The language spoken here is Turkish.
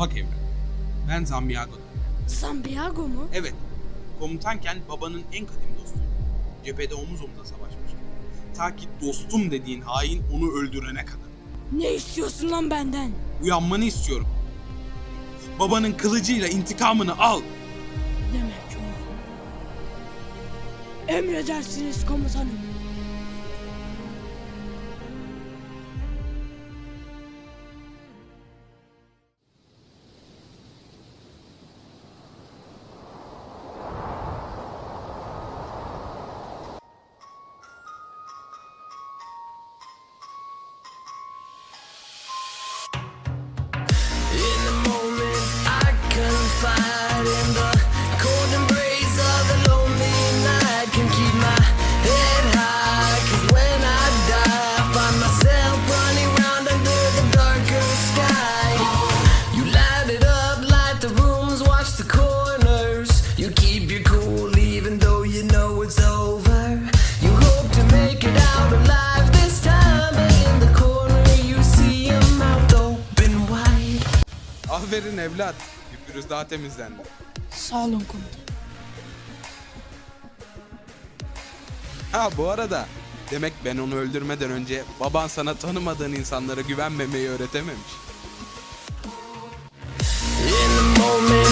Bak Emre, ben Zambiago'da. Santiago mu? Evet, komutanken babanın en kadim dostu. Cephede omuz omuza savaşmıştık. Ta ki dostum dediğin hain onu öldürene kadar. Ne istiyorsun lan benden? Uyanmanı istiyorum. Babanın kılıcıyla intikamını al. Demek o. Emredersiniz komutanım. Aferin evlat. Bir pürüz daha temizlendi. Sağ olun komutanım. Ha bu arada demek ben onu öldürmeden önce baban sana tanımadığın insanlara güvenmemeyi öğretememiş. In the moment